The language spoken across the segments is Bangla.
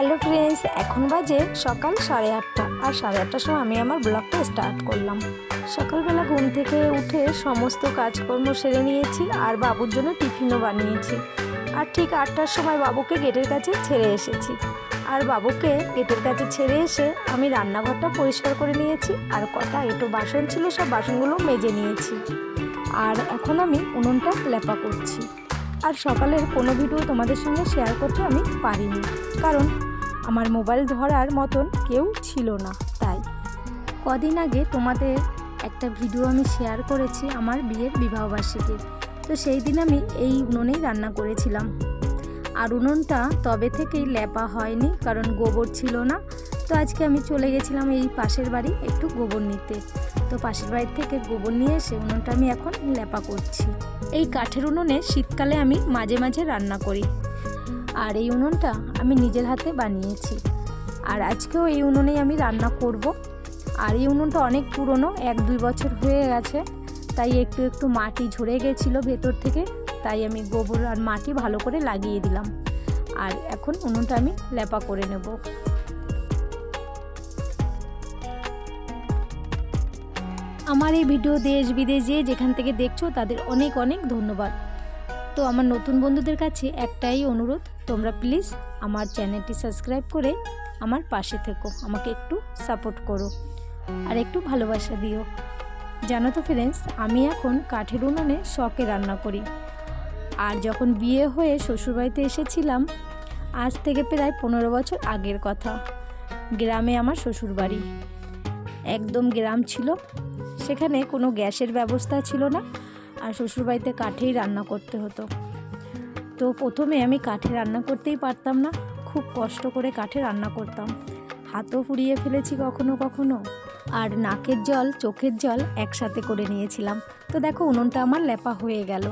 হ্যালো ফ্রেন্ডস, এখন বাজে সকাল সাড়ে আটটা। আর সাড়ে আটটার সময় আমি আমার ব্লগটা স্টার্ট করলাম। সকালবেলা ঘুম থেকে উঠে সমস্ত কাজকর্ম সেরে নিয়েছি আর বাবুর জন্য টিফিনও বানিয়েছি। আর ঠিক আটটার সময় বাবুকে গেটের কাছে ছেড়ে এসেছি। আর বাবুকে গেটের কাছে ছেড়ে এসে আমি রান্নাঘরটা পরিষ্কার করে নিয়েছি আর কটা একটু বাসন ছিল সব বাসনগুলো মেজে নিয়েছি। আর এখন আমি উনুনটা লেপা করছি। আর সকালের কোনো ভিডিও তোমাদের সঙ্গে শেয়ার করতে আমি পারিনি। কারণ আমার মোবাইল ধরার মতন কেউ ছিল না, তাই। কদিন আগে তোমাদের একটা ভিডিও আমি শেয়ার করেছি আমার বিয়ের বিবাহবার্ষিকী। তো সেই দিন আমি এই উনুনেই রান্না করেছিলাম। আর উনুনটা তবে থেকেই লেপা হয়নি, কারণ গোবর ছিল না। তো আজকে আমি চলে গেছিলাম এই পাশের বাড়ি একটু গোবর নিতে। তো পাশের বাড়ি থেকে গোবর নিয়ে এসে উনুনটা আমি এখন লেপা করছি। এই কাঠের উনুনে শীতকালে আমি মাঝে মাঝে রান্না করি। আর এই উনুনটা আমি নিজের হাতে বানিয়েছি। আর আজকেও এই উনুনেই আমি রান্না করব। আর এই উনুনটা অনেক পুরনো, এক দুই বছর হয়ে গেছে, তাই একটু একটু মাটি ঝরে গেছিল ভেতর থেকে, তাই আমি গোবর আর মাটি ভালো করে লাগিয়ে দিলাম। আর এখন উনুনটা আমি লেপা করে নেব। আমার এই ভিডিও দেশ বিদেশ যেখান থেকে দেখছ, তাদের অনেক অনেক ধন্যবাদ। তো আমার নতুন বন্ধুদের কাছে একটাই অনুরোধ তোমরা প্লিজ আমার চ্যানেলটি সাবস্ক্রাইব করে আমার পাশে থেকো। আমাকে একটু সাপোর্ট করো আর একটু ভালোবাসা দিও। জানো তো ফ্রেন্ডস আমি এখন কাঠের উনুনে শখে রান্না করি। আর যখন বিয়ে হয়ে শ্বশুরবাড়িতে এসেছিলাম, আজ থেকে প্রায় পনেরো বছর আগের কথা। গ্রামে আমার শ্বশুরবাড়ি। একদম গ্রাম ছিল, সেখানে কোনো গ্যাসের ব্যবস্থা ছিল না আর শ্বশুরবাড়িতে কাঠেই রান্না করতে হতো। তো প্রথমে আমি কাঠে রান্না করতেই পারতাম না। খুব কষ্ট করে কাঠে রান্না করতাম। হাতও পুড়িয়ে ফেলেছি কখনো কখনো। আর নাকের জল, চোখের জল একসাথে করে নিয়েছিলাম। তো দেখো, উনুনটা আমার লেপা হয়ে গেল।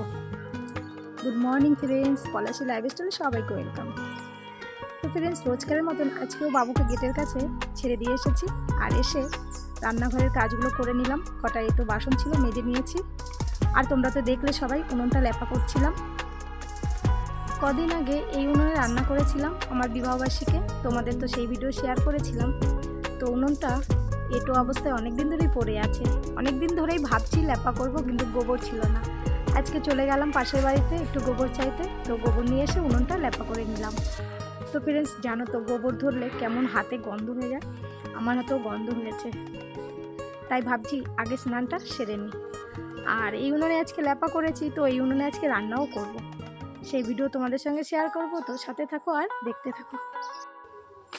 গুড মর্নিং ফ্রেন্ডস পলাশি লাইফস্টাইলে সবাইকে ওয়েলকাম তো ফ্রেন্ডস রোজকারের মতন আজকেও বাবুকে গেটের কাছে ছেড়ে দিয়ে এসেছি। আর এসে রান্নাঘরের কাজগুলো করে নিলাম। কটা একটু বাসন ছিল, মেজে নিয়েছি। আর তোমরা তো দেখলে সবাই, উনুনটা লেপা করছিলাম। কদিন আগে এই উনুনে রান্না করেছিলাম আমার বিবাহবার্ষিকে। তোমাদের তো সেই ভিডিও শেয়ার করেছিলাম। তো উনুনটা এটো অবস্থায় অনেক দিন ধরেই পড়ে আছে। অনেক দিন ধরেই ভাবছি লেপা করব, কিন্তু গোবর ছিল না। আজকে চলে গেলাম পাশের বাড়িতে একটু গোবর চাইতে। তো গোবর নিয়ে এসে উনুনটা লেপা করে নিলাম। তো ফ্রেন্ডস জানো তো গোবর ধরলে কেমন হাতে গন্ধ হয়ে যায়? আমার হাতেও গন্ধ হয়েছে। তাই ভাবছি আগে স্নানটা সেরে নিই আর এই উনুনে আজকে ল্যাপা করেছি, তো এই উনুনে আজকে রান্নাও করব। সেই ভিডিও তোমাদের সঙ্গে শেয়ার করব, তো সাথে থাকো আর দেখতে থাকো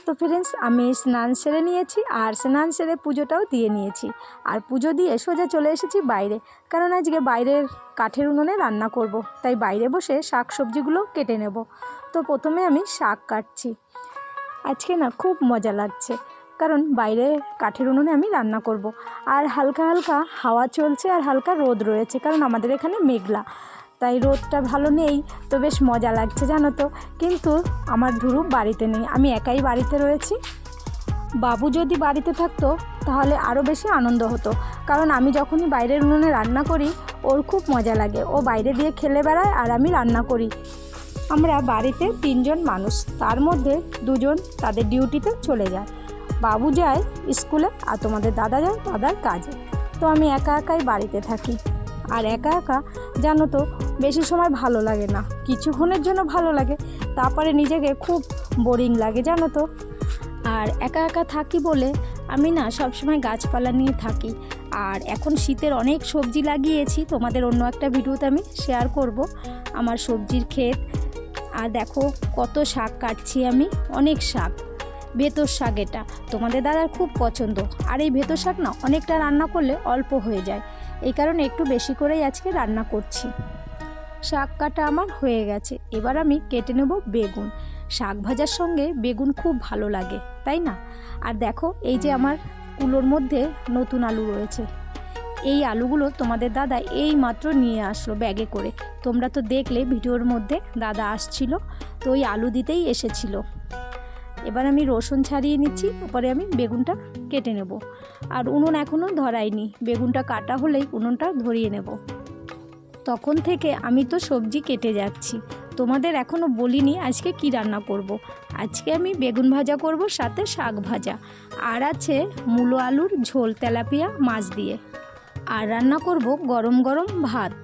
তো ফ্রেন্ডস আমি স্নান সেরে নিয়েছি আর স্নান সেরে পুজোটাও দিয়ে নিয়েছি আর পুজো দিয়ে সোজা চলে এসেছি বাইরে, কারণ আজকে বাইরের কাঠের উনুনে রান্না করব। তাই বাইরে বসে শাক সবজিগুলো কেটে নেব তো প্রথমে আমি শাক কাটছি আজকে না খুব মজা লাগছে, কারণ বাইরে কাঠের উনুনে আমি রান্না করব। আর হালকা হালকা হাওয়া চলছে আর হালকা রোদ রয়েছে, কারণ আমাদের এখানে মেঘলা তাই রোদটা ভালো নেই, তো বেশ মজা লাগছে জানো তো। কিন্তু আমার ধ্রুব বাড়িতে নেই, আমি একাই বাড়িতে রয়েছি। বাবু যদি বাড়িতে থাকতো, তাহলে আরও বেশি আনন্দ হতো। কারণ আমি যখনই বাইরের উনুনে রান্না করি, ওর খুব মজা লাগে। ও বাইরে দিয়ে খেলে বেড়ায় আর আমি রান্না করি। আমরা বাড়িতে তিনজন মানুষ, তার মধ্যে দুজন তাদের ডিউটিতে চলে যায়। বাবু যায় স্কুলে আর তোমাদের দাদা যায় দাদার কাজে। তো আমি একা একাই বাড়িতে থাকি। আর একা একা, জানো তো বেশি সময় ভালো লাগে না। কিছুক্ষণের জন্য ভালো লাগে, তারপরে নিজেকে খুব বোরিং লাগে, জানো তো। আর একা একা থাকি বলে আমি না সবসময় গাছপালা নিয়ে থাকি। আর এখন শীতের অনেক সবজি লাগিয়েছি, তোমাদের অন্য একটা ভিডিওতে আমি শেয়ার করব। আমার সবজির ক্ষেত, আর দেখো কত শাক কাটছি আমি, অনেক শাক। ভেতর শাক এটা, তোমাদের দাদার খুব পছন্দ। আর এই ভেতর শাক না অনেকটা রান্না করলে অল্প হয়ে যায়। এই কারণে একটু বেশি করেই আজকে রান্না করছি। শাক কাটা আমার হয়ে গেছে। এবার আমি কেটে নেব বেগুন। শাক ভাজার সঙ্গে বেগুন খুব ভালো লাগে, তাই না? আর দেখো, এই যে আমার কুলোর মধ্যে নতুন আলু রয়েছে। এই আলুগুলো তোমাদের দাদা এই মাত্র নিয়ে আসলো ব্যাগে করে। তোমরা তো দেখলে ভিডিওর মধ্যে দাদা আসছিল, তো ওই আলু দিতেই এসেছিল। এবার আমি রসুন ছাড়িয়ে নিচ্ছি, তারপরে আমি বেগুনটা কেটে নেব। আর উনুন এখনও ধরাইনি বেগুনটা কাটা হলেই উনুনটা ধরিয়ে নেব। তখন থেকে আমি তো সবজি কেটে যাচ্ছি। তোমাদের এখনও বলিনি আজকে কি রান্না করব। আজকে আমি বেগুন ভাজা করব, সাথে শাক ভাজা। আর আছে মূলো আলুর ঝোল তেলাপিয়া মাছ দিয়ে। আর রান্না করব গরম গরম ভাত।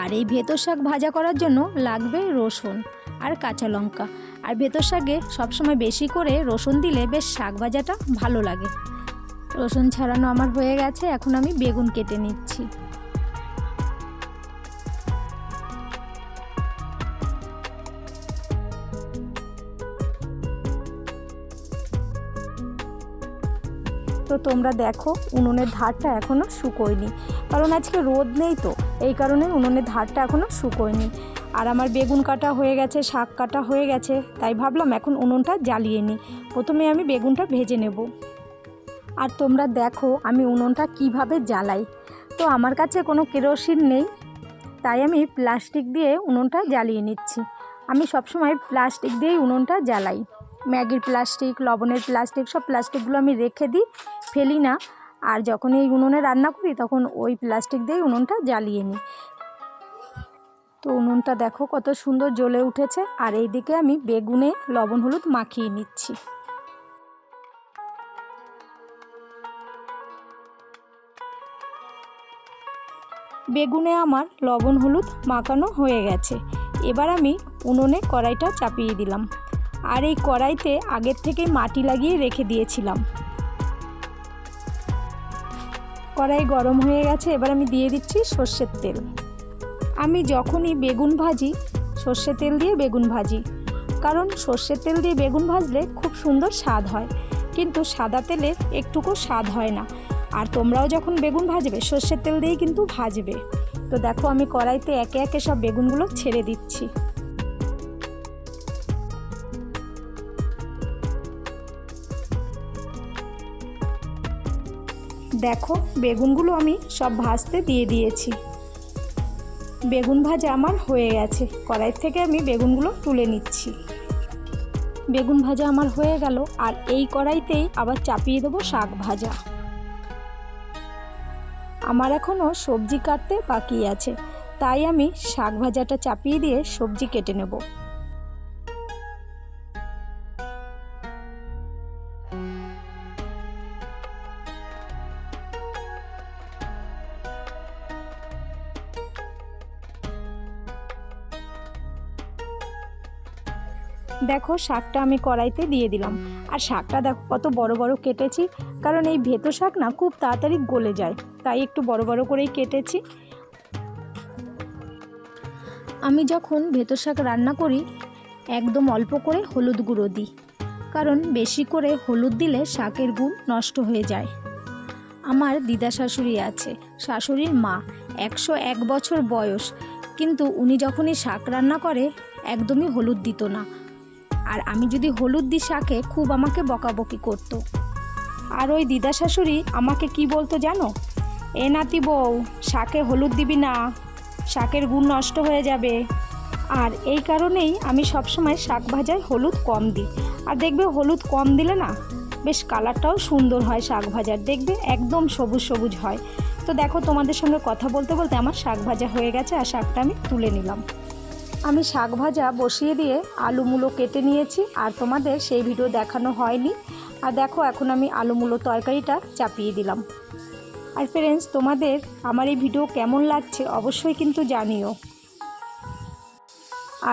আর এই ভেতর শাক ভাজা করার জন্য লাগবে রসুন আর কাঁচা লঙ্কা। আর ভেতর শাকে সবসময় বেশি করে রসুন দিলে বেশ শাক ভাজাটা ভালো লাগে। রসুন ছাড়ানো আমার হয়ে গেছে, এখন আমি বেগুন কেটে নিচ্ছি। তো তোমরা দেখো, উনুনের ধারটা এখনও শুকোয়নি। কারণ আজকে রোদ নেই তো, এই কারণে উনুনের ধারটা এখনও শুকোয়নি। আর আমার বেগুন কাটা হয়ে গেছে, শাক কাটা হয়ে গেছে, তাই ভাবলাম এখন উনুনটা জ্বালিয়ে নিই। প্রথমে আমি বেগুনটা ভেজে নেব। আর তোমরা দেখো, আমি উনুনটা কীভাবে জ্বালাই। তো আমার কাছে কোনো কেরোসিন নেই, তাই আমি প্লাস্টিক দিয়ে উনুনটা জ্বালিয়ে নিচ্ছি। আমি সবসময় প্লাস্টিক দিয়েই উনুনটা জ্বালাই। ম্যাগির প্লাস্টিক, লবণের প্লাস্টিক, সব প্লাস্টিকগুলো আমি রেখে দিই, ফেলি না। আর যখন এই উনুনে রান্না করি, তখন ওই প্লাস্টিক দিয়েই উনুনটা জ্বালিয়ে নিই। তো উনুনটা দেখো কত সুন্দর জ্বলে উঠেছে। আর এই দিকে আমি বেগুনে লবণ হলুদ মাখিয়ে নিচ্ছি। বেগুনে আমার লবণ হলুদ মাখানো হয়ে গেছে। এবার আমি উনুনে কড়াইটা চাপিয়ে দিলাম। আর এই কড়াইতে আগের থেকে মাটি লাগিয়ে রেখে দিয়েছিলাম। কড়াই গরম হয়ে গেছে, এবার আমি দিয়ে দিচ্ছি সর্ষের তেল। আমি যখনই বেগুন ভাজি সর্ষে তেল দিয়ে বেগুন ভাজি। কারণ সর্ষের তেল দিয়ে বেগুন ভাজলে খুব সুন্দর স্বাদ হয়। কিন্তু সাদা তেলে একটুকু স্বাদ হয় না। আর তোমরাও যখন বেগুন ভাজবে, সর্ষের তেল দিয়েই কিন্তু ভাজবে। তো দেখো আমি কড়াইতে একে একে সব বেগুনগুলো ছেড়ে দিচ্ছি। দেখো, বেগুনগুলো আমি সব ভাজতে দিয়ে দিয়েছি। বেগুন ভাজা আমার হয়ে গেছে। কড়াই থেকে আমি বেগুনগুলো তুলে নিচ্ছি। বেগুন ভাজা আমার হয়ে গেল, আর এই কড়াইতেই আবার চাপিয়ে দেবো শাক ভাজা। আমার এখনও সবজি কাটতে বাকি আছে, তাই আমি শাক ভাজাটা চাপিয়ে দিয়ে সবজি কেটে নেব। দেখো, শাকটা আমি কড়াইতে দিয়ে দিলাম। আর শাকটা দেখো, কত বড় বড় কেটেছি, কারণ এই ভেতো শাক না খুব তাড়াতাড়ি গলে যায়। তাই একটু বড় বড় করেই কেটেছি। আমি যখন ভেতো শাক রান্না করি, একদম অল্প করে হলুদ গুঁড়ো দিই, কারণ বেশি করে হলুদ দিলে শাকের গুণ নষ্ট হয়ে যায়। আমার দিদা শাশুড়ি আছে, শাশুড়ির মা, একশো এক বছর বয়স, কিন্তু উনি যখনই শাক রান্না করে, একদমই হলুদ দিত না। আর আমি যদি হলুদ দিই শাকে খুব আমাকে বকাবকি করতো। আর ওই দিদা শাশুড়ি আমাকে কি বলতো জানো? এ নাতি বউ, শাকে হলুদ দিবি না, শাকের গুণ নষ্ট হয়ে যাবে। আর এই কারণেই আমি সবসময় শাক ভাজায় হলুদ কম দিই। আর দেখবে হলুদ কম দিলে না, বেশ কালারটাও সুন্দর হয় শাক ভাজার। দেখবে একদম সবুজ সবুজ হয়। তো দেখো তোমাদের সঙ্গে কথা বলতে বলতে আমার শাক ভাজা হয়ে গেছে আর শাকটা আমি তুলে নিলাম। আমি শাক ভাজা বসিয়ে দিয়ে আলু মূলো কেটে নিয়েছি, আর তোমাদের সেই ভিডিও দেখানো হয়নি। আর দেখো, এখন আমি আলু মূলো তরকারিটা চাপিয়ে দিলাম। আর ফ্রেন্ডস তোমাদের আমার এই ভিডিও কেমন লাগছে অবশ্যই কিন্তু জানিও।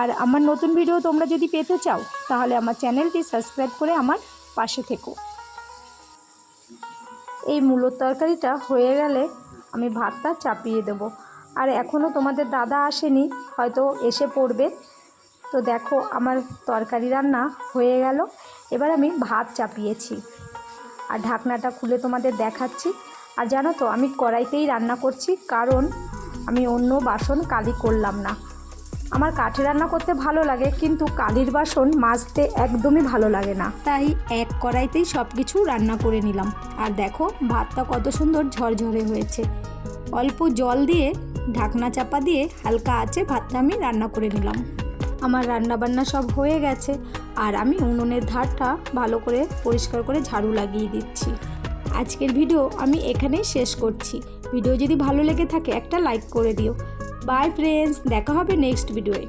আর আমার নতুন ভিডিও তোমরা যদি পেতে চাও, তাহলে আমার চ্যানেলটি সাবস্ক্রাইব করে আমার পাশে থেকো। এই মূলোর তরকারিটা হয়ে গেলে আমি ভাতটা চাপিয়ে দেবো। আর এখনও তোমাদের দাদা আসেনি, হয়তো এসে পড়বে। তো দেখো, আমার তরকারি রান্না হয়ে গেল। এবার আমি ভাত চাপিয়েছি। আর ঢাকনাটা খুলে তোমাদের দেখাচ্ছি। আর জানো তো, আমি কড়াইতেই রান্না করছি, কারণ আমি অন্য বাসন কালি করলাম না। আমার কাঠে রান্না করতে ভালো লাগে, কিন্তু কালির বাসন মাজতে একদমই ভালো লাগে না। তাই এক কড়াইতেই সব কিছু রান্না করে নিলাম। আর দেখো, ভাতটা কত সুন্দর ঝরঝরে হয়েছে। অল্প জল দিয়ে ঢাকনা চাপা দিয়ে হালকা আছে ভাতটা আমি রান্না করে নিলাম। আমার রান্নাবান্না সব হয়ে গেছে আর আমি উনুনের ধারটা ভালো করে পরিষ্কার করে ঝাড়ু লাগিয়ে দিচ্ছি। আজকের ভিডিও আমি এখানেই শেষ করছি। ভিডিও যদি ভালো লেগে থাকে একটা লাইক করে দিও। বাই ফ্রেন্ডস, দেখা হবে নেক্সট ভিডিওয়ে।